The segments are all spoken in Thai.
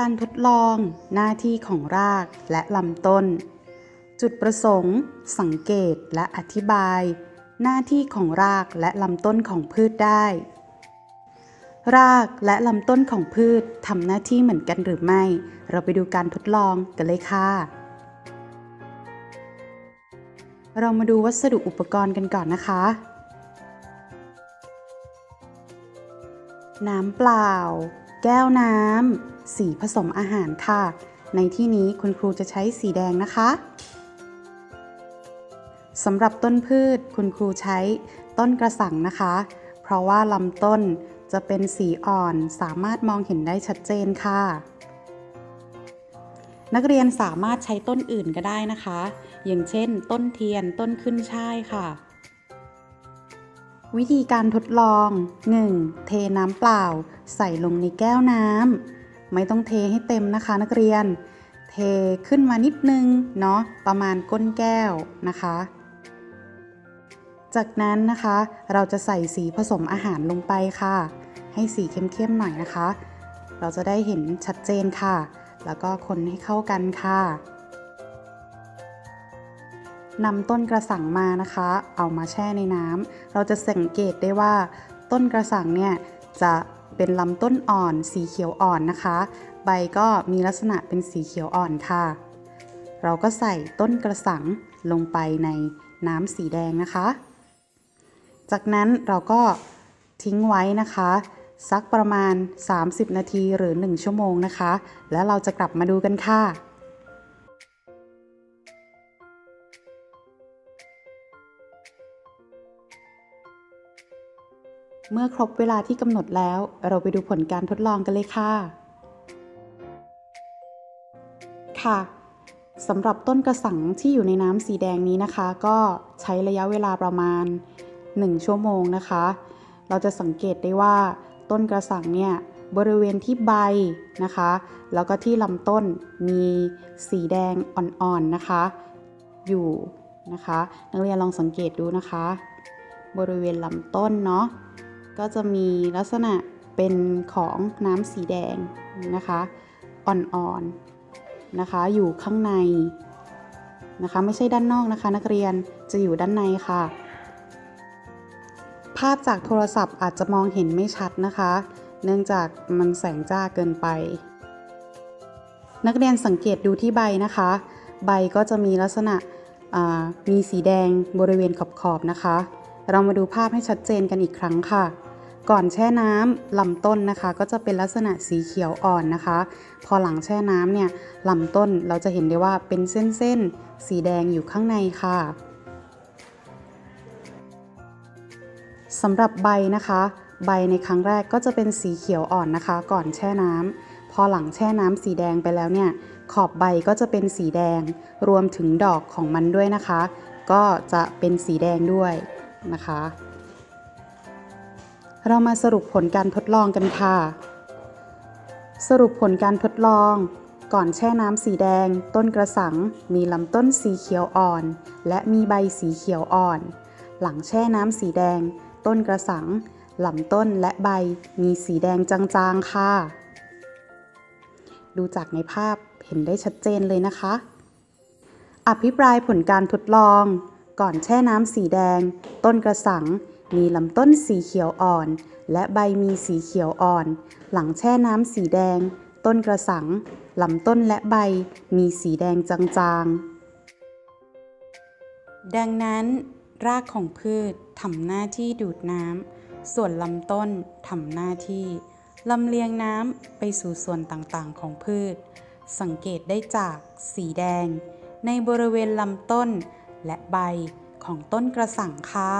การทดลองหน้าที่ของรากและลำต้น จุดประสงค์ สังเกตและอธิบาย หน้าที่ของรากและลำต้นของพืชได้ รากและลำต้นของพืชทำหน้าที่เหมือนกันหรือไม่ เราไปดูการทดลองกันเลยค่ะ เรามาดูวัสดุอุปกรณ์กันก่อนนะคะ น้ำเปล่า แก้วน้ำสีผสมอาหารค่ะ ในที่นี้คุณครูจะใช้สีแดงนะคะสำหรับต้นพืชคุณครูใช้ต้นกระสังนะคะ เพราะว่าลำต้นจะเป็นสีอ่อนสามารถมองเห็นได้ชัดเจนค่ะ นักเรียนสามารถใช้ต้นอื่นก็ได้นะคะ อย่างเช่น ต้นเทียนต้นขึ้นช่ายค่ะ วิธีการทดลอง 1. เทน้ำเปล่า ใส่ลงในแก้วน้ำไม่ต้องเทให้เต็มนะคะนักเรียน เทขึ้นมานิดนึงเนาะประมาณก้นแก้วนะคะ จากนั้นนะคะเราจะใส่สีผสมอาหารลงไปค่ะ ให้สีเข้มๆหน่อยนะคะ เราจะได้เห็นชัดเจนค่ะ แล้วก็คนให้เข้ากันค่ะ นำต้นกระสังมานะคะ เอามาแช่ในน้ำเราจะสังเกตได้ว่า ต้นกระสังเนี่ยจะเป็นลำต้นอ่อนสีเขียวอ่อนนะคะ ใบก็มีลักษณะเป็นสีเขียวอ่อนค่ะ เราก็ใส่ต้นกระสังลงไปในน้ำสีแดงนะคะ จากนั้นเราก็ทิ้งไว้นะคะ สักประมาณ 30 นาทีหรือ 1 ชั่วโมงนะคะ แล้วเราจะกลับมาดูกันค่ะ เมื่อครบเวลาที่กำหนดแล้ว เราไปดูผลการทดลองกันเลยค่ะ ค่ะสำหรับต้นกระสังที่อยู่ในน้ำสีแดงนี้นะคะ ก็ใช้ระยะเวลาประมาณ 1 ชั่วโมงนะคะ เราจะสังเกตได้ว่า ต้นกระสังเนี่ยบริเวณที่ใบนะคะ แล้วก็ที่ลำต้นมีสีแดงอ่อนๆนะคะ อยู่นะคะ นักเรียนลองสังเกตดูนะคะ บริเวณลำต้นเนาะ ก็จะมีลักษณะเป็นของน้ำสีแดงนะคะอ่อนๆนะคะ อยู่ข้างในนะคะ ไม่ใช่ด้านนอกนะคะ นักเรียนจะอยู่ด้านในค่ะ ภาพจากโทรศัพท์อาจจะมองเห็นไม่ชัดนะคะ เนื่องจากมันแสงจ้าเกินไป นักเรียนสังเกตดูที่ใบนะคะ ใบก็จะมีลักษณะมีสีแดงบริเวณขอบๆนะคะ เรามาดูภาพให้ชัดเจนกันอีกครั้งค่ะ ก่อนแช่น้ำลำต้นนะคะ ก็จะเป็นลักษณะสีเขียวอ่อนนะคะ พอหลังแช่น้ำเนี่ยลำต้นเราจะเห็นได้ว่าเป็นเส้นๆ สีแดงอยู่ข้างในค่ะสำหรับใบนะคะ ใบในครั้งแรกก็จะเป็นสีเขียวอ่อนนะคะ ก่อนแช่น้ำพอหลังแช่น้ำสีแดงไปแล้วเนี่ย ขอบใบก็จะเป็นสีแดง รวมถึงดอกของมันด้วยนะคะ ก็จะเป็นสีแดงด้วย นะคะ เรามาสรุปผลการทดลองกันค่ะ สรุปผลการทดลอง ก่อนแช่น้ำสีแดง ต้นกระสัง มีลำต้นสีเขียวอ่อน และมีใบสีเขียวอ่อน หลังแช่น้ำสีแดง ต้นกระสังลำต้นและใบมีสีแดงจางๆค่ะ ดูจากในภาพเห็นได้ชัดเจนเลยนะคะ อภิปรายผลการทดลอง ก่อนแช่น้ำสีแดง ต้นกระสัง มีลำต้นสีเขียวอ่อน และใบมีสีเขียวอ่อน หลังแช่น้ำสีแดง ต้นกระสังลำต้นและใบมีสีแดงจางๆ ดังนั้นรากของพืชทำหน้าที่ดูดน้ำ ส่วนลำต้นทำหน้าที่ลำเลียงน้ำไปสู่ส่วนต่างๆ ของพืช สังเกตได้จากสีแดง ในบริเวณลำต้น และใบของต้นกระสังค่ะ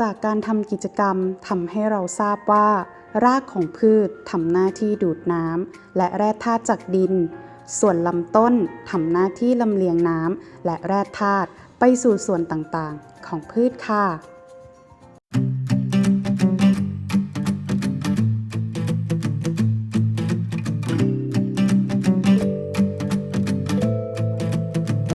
จากการทำกิจกรรมทำให้เราทราบว่า รากของพืชทำหน้าที่ดูดน้ำและแร่ธาตุจากดิน ส่วนลำต้นทำหน้าที่ลำเลียงน้ำและแร่ธาตุไปสู่ส่วนต่างๆ ของพืชค่ะ